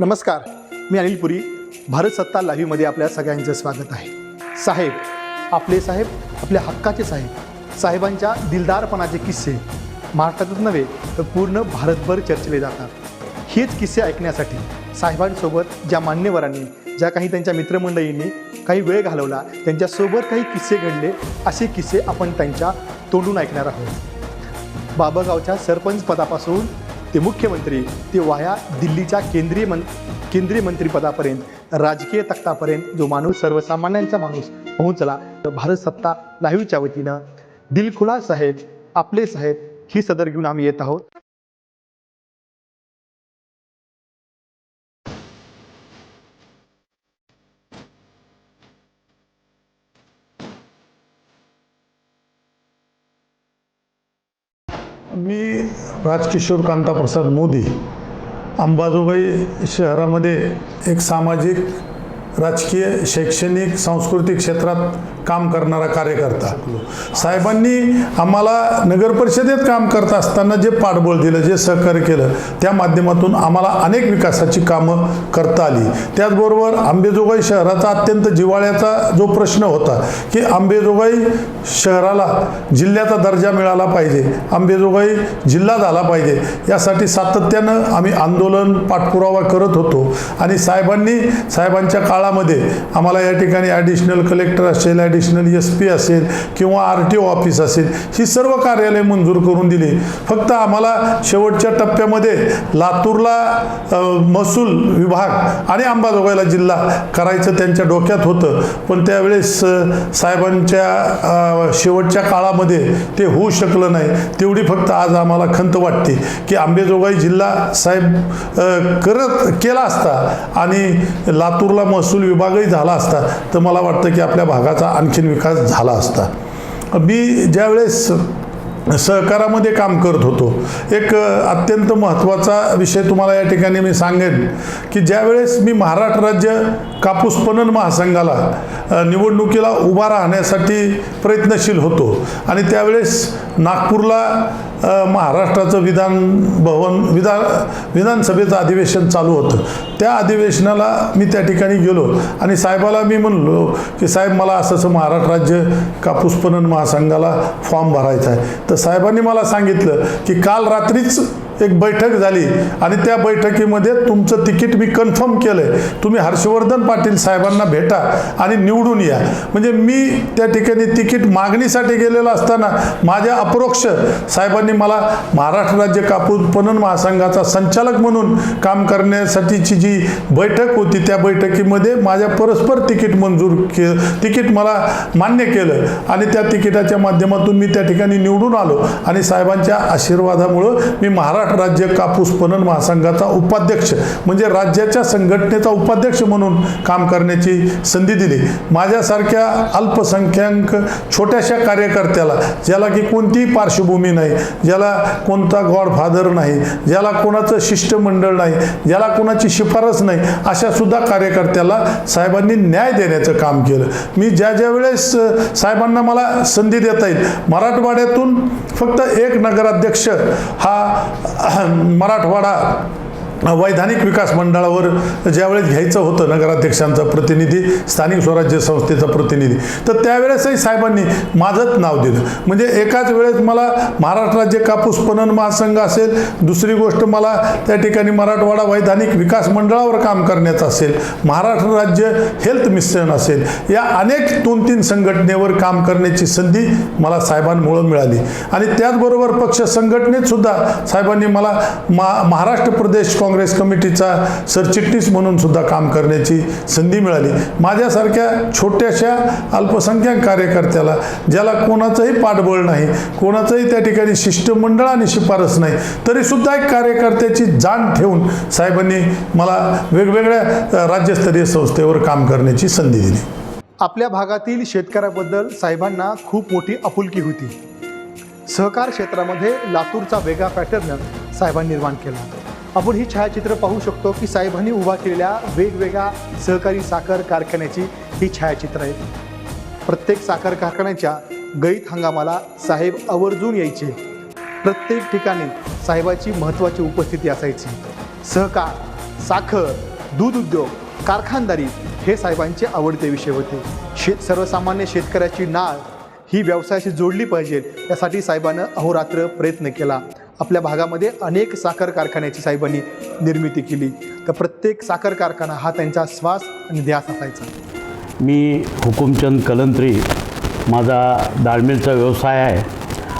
नमस्कार मी अनिल पुरी. भारत सत्ता लाईव्हमध्ये आपल्या सगळ्यांचं स्वागत आहे. साहेब आपले साहेब आपल्या हक्काचे साहेब साहेबांच्या दिलदारपणाचे किस्से. महाराष्ट्रातच नव्हे तर पूर्ण भारतभर चर्चले जातात. हेच किस्से ऐकण्यासाठी साहेबांसोबत ज्या मान्यवरांनी ज्या काही त्यांच्या मित्रमंडळींनी काही वेळ घालवला त्यांच्यासोबत काही किस्से घडले असे किस्से आपण त्यांच्या तोंडून ऐकणार आहोत. बाबागावच्या सरपंच पदापासून ते मुख्यमंत्री ते वाया दिल्लीच्या केंद्रीय मं केंद्रीय मंत्रिपदापर्यंत राजकीय तक्तापर्यंत जो माणूस सर्वसामान्यांचा माणूस पोहोचला तर भारत सत्ता लाईव्हच्या वतीनं दिलखुलास साहेब आपले साहेब ही सदर घेऊन आम्ही येत आहोत. मी राजकिशोर कांताप्रसाद मोदी अंबाजोगाई शहरामध्ये एक सामाजिक राजकीय शैक्षणिक सांस्कृतिक क्षेत्रात काम करणारा कार्यकर्ता. साहेबांनी आम्हाला नगर परिषदेत काम करत असताना जे पाठबळ दिलं जे सहकार्य केलं त्या माध्यमातून आम्हाला अनेक विकासाची कामं करता आली. त्याचबरोबर आंबेजोगाई शहराचा अत्यंत जिव्हाळ्याचा जो प्रश्न होता की आंबेजोगाई शहराला जिल्ह्याचा दर्जा मिळाला पाहिजे आंबेजोगाई जिल्हा झाला पाहिजे यासाठी सातत्यानं आम्ही आंदोलन पाठपुरावा करत होतो. आणि साहेबांनी साहेबांच्या काळामध्ये आम्हाला या ठिकाणी ॲडिशनल कलेक्टर असेल ॲडिशनल एस पी असेल किंवा आर टी ओ ऑफिस असेल ही सर्व कार्यालय मंजूर करून दिली. फक्त आम्हाला शेवटच्या टप्प्यामध्ये लातूरला महसूल विभाग आणि अंबाजोगाईला जिल्हा करायचं त्यांच्या डोक्यात होतं. पण त्यावेळेस साहेबांच्या शेवटच्या काळामध्ये ते होऊ शकलं नाही. तेवढी फक्त आज आम्हाला खंत वाटते की आंबेजोगाई जिल्हा साहेब करत केला असता आणि लातूरला महसूल विभागही झाला असता तर मला वाटतं की आपल्या भागाचा आणखीन विकास झाला असता. मी ज्यावेळेस सहकारामध्ये काम करत होतो एक अत्यंत महत्त्वाचा विषय तुम्हाला या ठिकाणी मी सांगेन की ज्यावेळेस मी महाराष्ट्र राज्य कापूस पणन महासंघाला निवडणुकीला उभा राहण्यासाठी प्रयत्नशील होतो आणि त्यावेळेस नागपूरला महाराष्ट्राचं विधान भवन विधान विधानसभेचं अधिवेशन चालू होतं. त्या अधिवेशनाला मी त्या ठिकाणी गेलो आणि साहेबाला मी म्हणलो की साहेब मला असं असं महाराष्ट्र राज्य कापूस पणन महासंघाला फॉर्म भरायचा आहे. तर साहेबांनी मला सांगितलं की काल रात्रीच एक बैठक झाली आणि त्या बैठकीमध्ये तुमचं तिकीट मी कन्फर्म केलं आहे तुम्ही हर्षवर्धन पाटील साहेबांना भेटा आणि निवडून या. म्हणजे मी त्या ठिकाणी तिकीट मागणीसाठी गेलेलो असताना माझ्या अप्रोक्ष साहेबांनी मला महाराष्ट्र राज्य कापूस पणन महासंघाचा संचालक म्हणून काम करण्यासाठीची जी बैठक होती त्या बैठकीमध्ये माझ्या परस्पर तिकीट मंजूर के तिकीट मला मान्य केलं आणि त्या तिकिटाच्या माध्यमातून मी त्या ठिकाणी निवडून आलो आणि साहेबांच्या आशीर्वादामुळं मी महाराष्ट्र राज्य कापूस पणन महासंघाचा उपाध्यक्ष म्हणजे राज्याच्या संघटनेचा उपाध्यक्ष म्हणून काम करण्याची संधी दिली. माझ्यासारख्या अल्पसंख्याक छोट्याशा कार्यकर्त्याला ज्याला की कोणतीही पार्श्वभूमी नाही ज्याला कोणता गॉडफादर नाही ज्याला कोणाचं शिष्टमंडळ नाही ज्याला कोणाची शिफारस नाही अशा सुद्धा कार्यकर्त्याला साहेबांनी न्याय देण्याचं काम केलं. मी ज्या ज्या वेळेस साहेबांना मला संधी देता येईल मराठवाड्यातून फक्त एक नगराध्यक्ष हा मराठवाडा वैधानिक विकास मंडळावर ज्यावेळेस घ्यायचं होतं नगराध्यक्षांचा प्रतिनिधी स्थानिक स्वराज्य संस्थेचा प्रतिनिधी तर त्यावेळेसही साहेबांनी माझंच नाव दिलं. म्हणजे एकाच वेळेस मला महाराष्ट्र राज्य कापूस पणन महासंघ असेल दुसरी गोष्ट मला त्या ठिकाणी मराठवाडा वैधानिक विकास मंडळावर काम करण्याचं असेल महाराष्ट्र राज्य हेल्थ मिशन असेल या अनेक दोन तीन संघटनेवर काम करण्याची संधी मला साहेबांमुळं मिळाली. आणि त्याचबरोबर पक्ष संघटनेतसुद्धा साहेबांनी मला मा महाराष्ट्र प्रदेश काँग्रेस काँग्रेस कमिटीचा सरचिटणीस म्हणून सुद्धा काम करण्याची संधी मिळाली. माझ्यासारख्या छोट्याशा अल्पसंख्याक कार्यकर्त्याला ज्याला कोणाचंही पाठबळ नाही कोणाचंही त्या ठिकाणी शिष्टमंडळ आणि शिफारस नाही तरी सुद्धा एक कार्यकर्त्याची जाण ठेवून साहेबांनी मला वेगवेगळ्या राज्यस्तरीय संस्थेवर काम करण्याची संधी दिली. आपल्या भागातील शेतकऱ्याबद्दल साहेबांना खूप मोठी आपुलकी होती. सहकार क्षेत्रामध्ये लातूरचा वेगळा पॅटर्न साहेबांनी निर्माण केला. आपण ही छायाचित्र पाहू शकतो की साहेबांनी उभा केलेल्या वेगवेगळ्या सहकारी साखर कारखान्याची ही छायाचित्र आहेत प्रत्येक साखर कारखान्याच्या गळीत हंगामाला साहेब आवर्जून यायचे. प्रत्येक ठिकाणी साहेबाची महत्त्वाची उपस्थिती असायची. सहकार साखर दूध उद्योग कारखानदारी हे साहेबांचे आवडते विषय होते. शेत सर्वसामान्य शेतकऱ्याची नाळ ही व्यवसायाशी जोडली पाहिजे यासाठी साहेबानं अहोरात्र प्रयत्न केला. आपल्या भागामध्ये अनेक साखर कारखान्याची साहेबांनी निर्मिती केली. तर प्रत्येक साखर कारखाना हा त्यांचा श्वास आणि ध्यास असायचा. मी हुकुमचंद कलंत्री माझा डाळमिलचा व्यवसाय आहे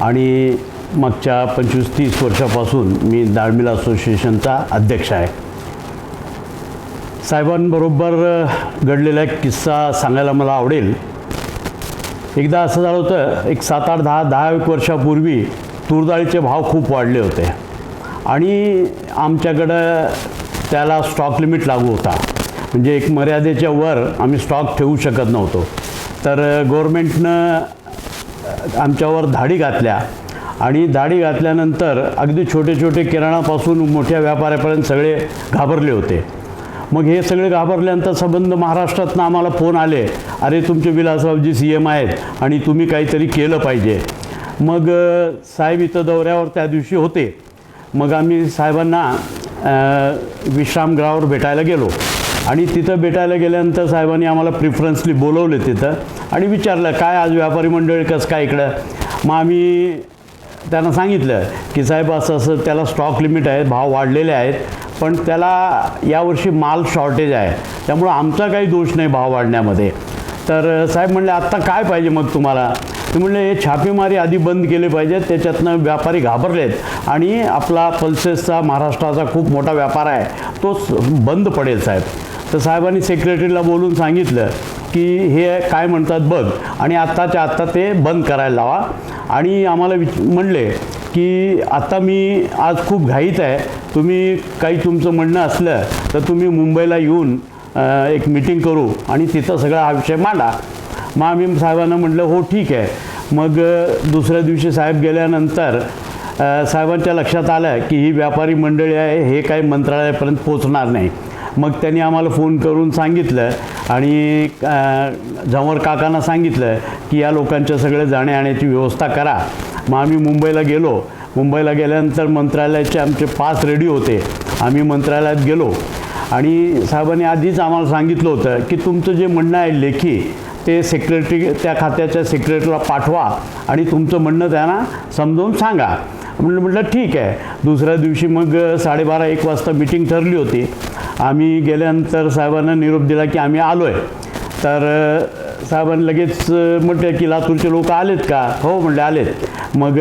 आणि मागच्या पंचवीस तीस वर्षापासून मी दाळमिल असोसिएशनचा अध्यक्ष आहे. साहेबांबरोबर घडलेला एक किस्सा सांगायला मला आवडेल. एकदा असं झालं होतं एक सात आठ दहा दहा एक वर्षापूर्वी तूरडाळीचे भाव खूप वाढले होते. आणि आमच्याकडं त्याला स्टॉक लिमिट लागू होता. म्हणजे एक मर्यादेच्या वर आम्ही स्टॉक ठेवू शकत नव्हतो. तर गव्हर्मेंटनं आमच्यावर धाडी घातल्या. आणि धाडी घातल्यानंतर अगदी छोटे छोटे किराणापासून मोठ्या व्यापाऱ्यापर्यंत सगळे घाबरले होते. मग हे सगळे घाबरल्यानंतर संबंध महाराष्ट्रातनं आम्हाला फोन आले. अरे तुमचे विलासरावजी सी एम आहेत आणि तुम्ही काहीतरी केलं पाहिजे. मग साहेब इथं दौऱ्यावर त्या दिवशी होते. मग आम्ही साहेबांना विश्रामगृहावर भेटायला गेलो. आणि तिथं भेटायला गेल्यानंतर साहेबांनी आम्हाला प्रिफरन्सली बोलवले तिथं. आणि विचारलं काय आज व्यापारी मंडळी कसं काय इकडं? मग आम्ही त्यांना सांगितलं की साहेब असं असं त्याला स्टॉक लिमिट आहे भाव वाढलेले आहेत पण त्याला यावर्षी माल शॉर्टेज आहे. त्यामुळं आमचा काही दोष नाही भाव वाढण्यामध्ये. तर साहेब म्हणले आत्ता काय पाहिजे मग तुम्हाला? ते म्हणलं हे छापेमारी आधी बंद केले पाहिजेत त्याच्यातनं व्यापारी घाबरलेत. आणि आपला पल्सेसचा महाराष्ट्राचा खूप मोठा व्यापार आहे तो बंद पडेल साहेब. तर साहेबांनी सेक्रेटरीला बोलून सांगितलं की हे काय म्हणतात बघ आणि आत्ताच्या आत्ता ते बंद करायला लावा. आणि आम्हाला विच म्हणले की आता मी आज खूप घाईत आहे तुम्ही काही तुमचं म्हणणं असलं तर तुम्ही मुंबईला येऊन एक मिटिंग करू आणि तिथं सगळा हा विषय मांडा. मग आम्ही साहेबांना म्हटलं हो ठीक आहे. मग दुसऱ्या दिवशी साहेब गेल्यानंतर साहेबांच्या लक्षात आलं की ही व्यापारी मंडळी आहे हे काही मंत्रालयापर्यंत पोचणार नाही. मग त्यांनी आम्हाला फोन करून सांगितलं आणि झंवर काकांना सांगितलं की या लोकांच्या सगळ्या जाण्यायाण्याची व्यवस्था करा. मग आम्ही मुंबईला गेलो. मुंबईला गेल्यानंतर मंत्रालयाचे आमचे पाच रेडी होते. आम्ही मंत्रालयात गेलो. आणि साहेबांनी आधीच आम्हाला सांगितलं होतं की तुमचं जे म्हणणं आहे लेखी ते सेक्रेटरी त्या खात्याच्या सेक्रेटरीला पाठवा आणि तुमचं म्हणणं त्यांना समजावून सांगा. म्हणलं म्हटलं ठीक आहे. दुसऱ्या दिवशी मग साडेबारा एक वाजता मिटिंग ठरली होती. आम्ही गेल्यानंतर साहेबांना निरोप दिला की आम्ही आलो आहे तर साहेबांनी लगेच म्हटलं की लातूरचे लोक आलेत का? हो म्हणले आलेत. मग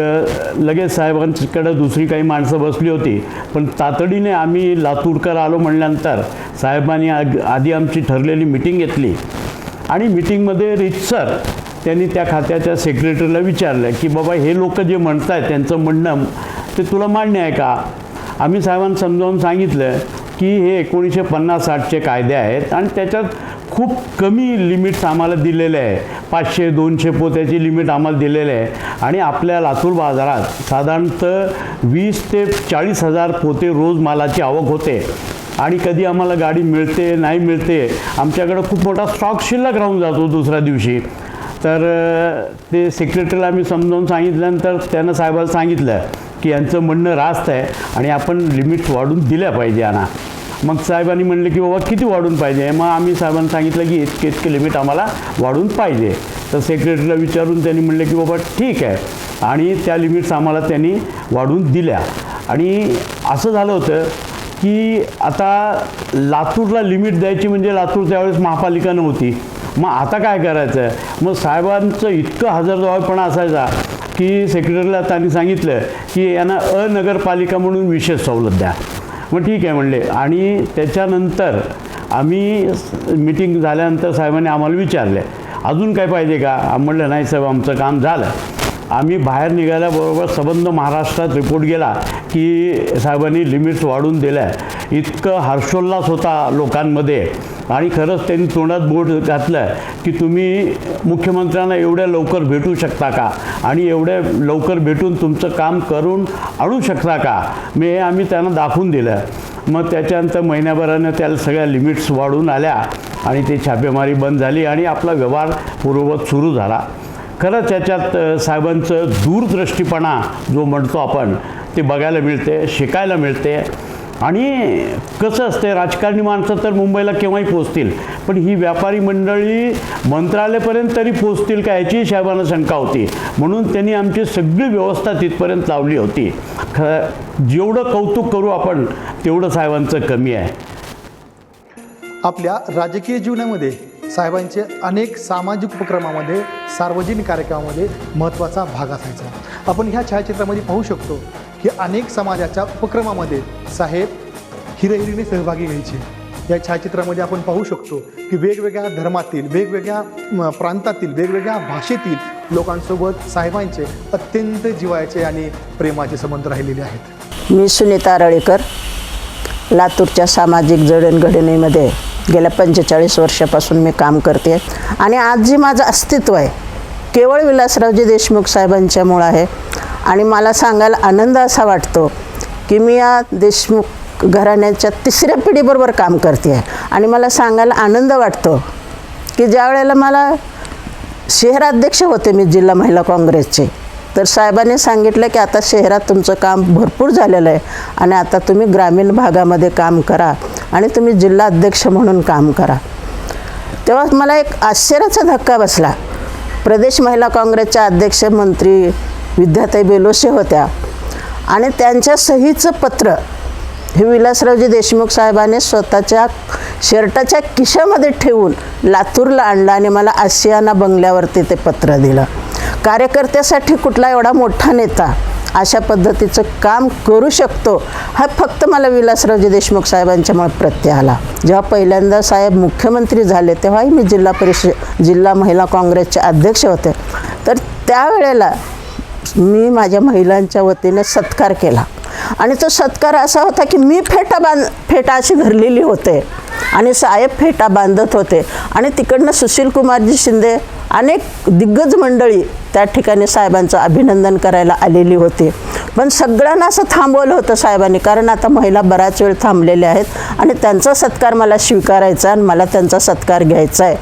लगेच साहेबांकडं दुसरी काही माणसं बसली होती. पण तातडीने आम्ही लातूरकर आलो म्हणल्यानंतर साहेबांनी आग- आधी आमची ठरलेली मिटिंग घेतली. आणि मिटिंगमध्ये रितसर त्यांनी त्या खात्याच्या सेक्रेटरीला विचारलं की बाबा हे लोक जे म्हणत आहेत त्यांचं म्हणणं ते तुला मान्य आहे का? आम्ही साहेबांना समजावून सांगितलं की हे एकोणीसशे पन्नास साठचे कायदे आहेत आणि त्याच्यात खूप कमी लिमिट्स आम्हाला दिलेले आहे. पाचशे दोनशे पोत्याची लिमिट आम्हाला दिलेले आहे. आणि आपल्या लातूर बाजारात साधारणतः वीस ते चाळीस हजार पोते रोज मालाची आवक होते. आणि कधी आम्हाला गाडी मिळते नाही मिळते आमच्याकडं खूप मोठा स्टॉक शिल्लक राहून जातो दुसऱ्या दिवशी. तर ते सेक्रेटरीला आम्ही समजावून सांगितल्यानंतर त्यानं साहेबाला सांगितलं की यांचं म्हणणं रास्त आहे आणि आपण लिमिट्स वाढून दिल्या पाहिजे यांना. मग साहेबांनी म्हणले की बाबा किती वाढून पाहिजे? मग आम्ही साहेबांनी सांगितलं की इतके इतके लिमिट आम्हाला वाढून पाहिजे. तर सेक्रेटरीला विचारून त्यांनी म्हणले की बाबा ठीक आहे. आणि त्या लिमिट्स आम्हाला त्यांनी वाढून दिल्या. आणि असं झालं होतं की आता लातूरला लिमिट द्यायची म्हणजे लातूर त्यावेळेस महापालिका नव्हती मग आता काय करायचं? मग साहेबांचं इतकं हजरजबाबीपणा असायचा की सेक्रेटरीला त्यांनी सांगितलं की यांना अनगरपालिका म्हणून विशेष सवलत द्या. मग ठीक आहे म्हणले. आणि त्याच्यानंतर आम्ही मिटिंग झाल्यानंतर साहेबांनी आम्हाला विचारले. अजून काय पाहिजे का? म्हणलं नाही साहेब आमचं काम झालं. आम्ही बाहेर निघाल्याबरोबर संबंध महाराष्ट्रात रिपोर्ट गेला की साहेबांनी लिमिट्स वाढून दिल्या. इतकं हर्षोल्लास होता लोकांमध्ये. आणि खरंच त्यांनी तोंडात बोट घातलं की तुम्ही मुख्यमंत्र्यांना एवढ्या लवकर भेटू शकता का? आणि एवढ्या लवकर भेटून तुमचं काम करून आणू शकता का? मी हे आम्ही त्यांना दाखवून दिलं. मग त्याच्यानंतर महिन्याभरानं त्याला सगळ्या लिमिट्स वाढून आल्या आणि ते छापेमारी बंद झाली आणि आपला व्यवहार पूर्ववत सुरू झाला. खरंच याच्यात साहेबांचं दूरदृष्टीपणा जो म्हणतो आपण ते बघायला मिळते शिकायला मिळते. आणि कसं असते राजकारणी माणसं तर मुंबईला केव्हाही पोचतील पण ही व्यापारी मंडळी मंत्रालयापर्यंत तरी पोचतील का याचीही साहेबांना शंका होती. म्हणून त्यांनी आमची सगळी व्यवस्था तिथपर्यंत लावली होती. ख जेवढं कौतुक करू आपण तेवढं साहेबांचं कमी आहे. आपल्या राजकीय जीवनामध्ये साहेबांचे अनेक सामाजिक उपक्रमामध्ये सार्वजनिक कार्यक्रमामध्ये महत्त्वाचा भाग असायचा. आपण ह्या छायाचित्रामध्ये पाहू शकतो की अनेक समाजाच्या उपक्रमामध्ये साहेब हिरहिरीने सहभागी घ्यायचे या छायाचित्रामध्ये आपण पाहू शकतो की वेगवेगळ्या धर्मातील वेगवेगळ्या म, प्रांतातील वेगवेगळ्या भाषेतील लोकांसोबत साहेबांचे अत्यंत जिवायचे आणि प्रेमाचे संबंध राहिलेले आहेत. मी सुनीता आरळीकर लातूरच्या सामाजिक जडणघडणीमध्ये गेल्या पंचेचाळीस वर्षापासून मी काम करते. आणि आज जे माझं अस्तित्व आहे केवळ विलासरावजी देशमुख साहेबांच्यामुळं आहे. आणि मला सांगायला आनंद असा वाटतो की मी या देशमुख घराण्याच्या तिसऱ्या पिढीबरोबर काम करते. आहे आणि मला सांगायला आनंद वाटतो की ज्या वेळेला मला शहराध्यक्ष होते मी जिल्हा महिला काँग्रेसचे तर साहेबांनी सांगितलं की आता शहरात तुमचं काम भरपूर झालेलं आहे आणि आता तुम्ही ग्रामीण भागामध्ये काम करा. आणि तुम्ही जिल्हा अध्यक्ष म्हणून काम करा. तेव्हा मला एक आश्चर्याचा धक्का बसला. प्रदेश महिला काँग्रेसच्या अध्यक्ष मंत्री विद्याताई बेलोसे होत्या आणि त्यांच्या सहीचं पत्र हे विलासरावजी देशमुख साहेबाने स्वतःच्या शर्टाच्या किशामध्ये ठेवून लातूरला आणलं आणि मला आशियाना बंगल्यावरती ते पत्र दिलं. कार्यकर्त्यासाठी कुठला एवढा मोठा नेता अशा पद्धतीचं काम करू शकतो. हा फक्त मला विलासरावजी देशमुख साहेबांच्यामुळे प्रत्यय आला. जेव्हा पहिल्यांदा साहेब मुख्यमंत्री झाले तेव्हाही मी जिल्हा परिषद जिल्हा महिला काँग्रेसचे अध्यक्ष होते. तर त्यावेळेला मी माझ्या महिलांच्या वतीने सत्कार केला. आणि तो सत्कार असा होता की मी फेटा बांध फेटा अशी धरलेली होते. आणि साहेब फेटा बांधत होते. आणि तिकडनं सुशील कुमारजी शिंदे अनेक दिग्गज मंडळी त्या ठिकाणी साहेबांचं अभिनंदन करायला आलेली होती. पण सगळ्यांना असं थांबवलं होतं साहेबांनी कारण आता महिला बराच वेळ थांबलेल्या आहेत आणि त्यांचा सत्कार मला स्वीकारायचा आणि मला त्यांचा सत्कार घ्यायचा आहे.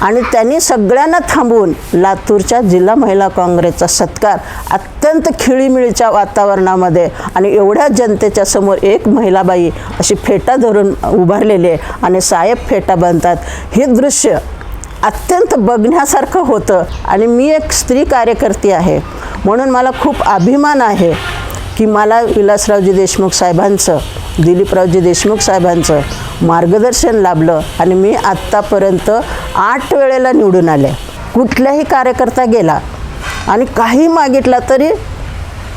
आणि त्यांनी सगळ्यांना थांबवून लातूरच्या जिल्हा महिला काँग्रेसचा सत्कार अत्यंत खिळीमिळीच्या वातावरणामध्ये आणि एवढ्या जनतेच्या समोर एक महिलाबाई अशी फेटा धरून उभारलेली आहे आणि साहेब फेटा बनतात. हे दृश्य अत्यंत बघण्यासारखं होतं. आणि मी एक स्त्री कार्यकर्ती आहे. म्हणून मला खूप अभिमान आहे की मला विलासरावजी देशमुख साहेबांचं दिलीपरावजी देशमुख साहेबांचं मार्गदर्शन लाभलं. आणि मी आत्तापर्यंत आठ वेळेला निवडून आले. कुठलाही कार्यकर्ता गेला आणि काही मागितला तरी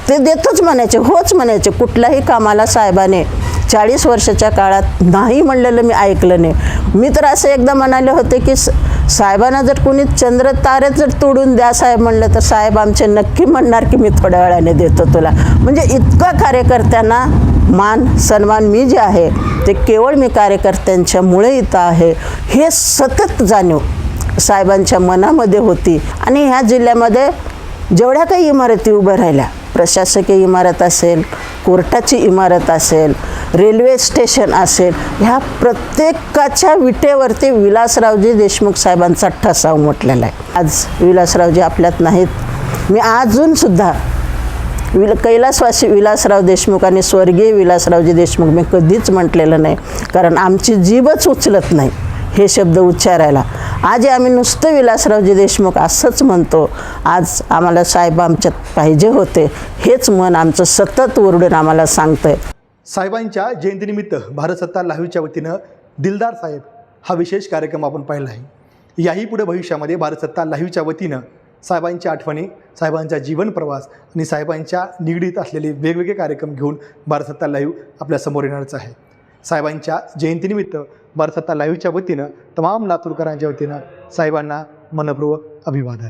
ते देतोच म्हणायचे होच म्हणायचे कुठल्याही कामाला साहेबाने चाळीस वर्षाच्या काळात नाही म्हणलेलं मी ऐकलं नाही. मी तर असं एकदा म्हणाले होते की स- साहेबांना जर कोणी चंद्र तारे जर तोडून द्या साहेब म्हणलं तर साहेब आमचे नक्की म्हणणार की मी थोड्या वेळाने देतो तुला. म्हणजे इतका कार्यकर्त्यांना मान सन्मान मी जे आहे ते केवळ मी कार्यकर्त्यांच्यामुळे इथं आहे. हे सतत जाणीव साहेबांच्या मनामध्ये होती. आणि ह्या जिल्ह्यामध्ये जेवढ्या काही इमारती उभ्या राहिल्या प्रशासकीय इमारत असेल कोर्टाची इमारत असेल रेल्वे स्टेशन असेल ह्या प्रत्येकाच्या विटेवरती विलासरावजी देशमुख साहेबांचा ठसा उमटलेला आहे. आज विलासरावजी आपल्यात नाहीत. मी अजूनसुद्धा विल कैलासवासी विलासराव देशमुख आणि स्वर्गीय विलासरावजी देशमुख मी कधीच म्हटलेलं नाही. कारण आमची जीभच उचलत नाही हे शब्द उच्चारायला. आज आम्ही नुसतं विलासरावजी देशमुख असंच म्हणतो आज आम्हाला साहेब आमच्यात पाहिजे होते. हेच मन आमचं सतत ओरडून आम्हाला सांगतंय. साहेबांच्या जयंतीनिमित्त भारत सत्ता लाईव्हच्या वतीनं दिलदार साहेब हा विशेष कार्यक्रम आपण पाहिला आहे. याही पुढे भविष्यामध्ये भारत सत्ता लाईव्हच्या वतीनं साहेबांच्या आठवणी साहेबांचा जीवन प्रवास आणि साहेबांच्या निगडीत असलेले वेगवेगळे कार्यक्रम घेऊन भारत सत्ता लाईव्ह आपल्यासमोर येणारच आहे. साहेबांच्या जयंतीनिमित्त भारत सत्ता लाईव्हच्या वतीनं तमाम लातूरकरांच्या वतीनं साहेबांना मनपूर्वक अभिवादन.